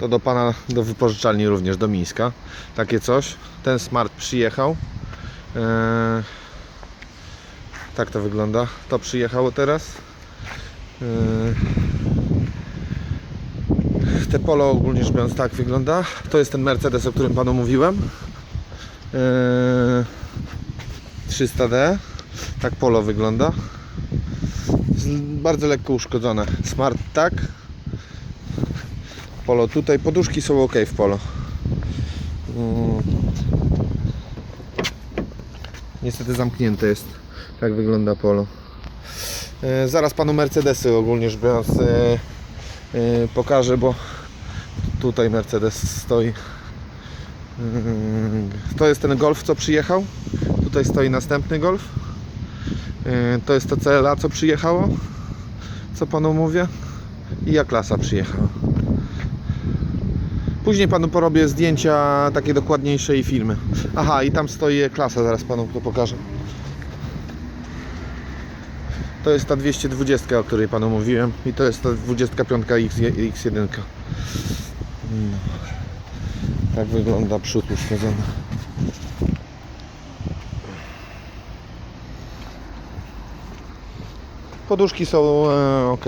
To do pana, do wypożyczalni również, do Mińska. Takie coś. Ten smart przyjechał. Eee, tak to wygląda. To przyjechało teraz. Eee, te polo ogólnie rzecz biorąc tak wygląda. To jest ten Mercedes, o którym panu mówiłem. Eee, 300D. Tak polo wygląda. Bardzo lekko uszkodzone. Smart tak. Polo tutaj. Poduszki są ok w polo. Mm. Niestety zamknięte jest. Tak wygląda polo. E, zaraz panu Mercedesy ogólnie rzecz biorąc e, e, pokażę, bo tutaj Mercedes stoi. Mm, To jest ten Golf, co przyjechał. Tutaj stoi następny Golf. To jest to CLA, co przyjechało. Co panu mówię. I A-klasa przyjechała. Później panu porobię zdjęcia takie dokładniejsze i filmy. Aha, i tam stoi klasa, zaraz panu to pokażę. To jest ta 220, o której panu mówiłem. I to jest ta 25 X, X1. No. Tak wygląda przód uszkodzony. Poduszki są e, ok.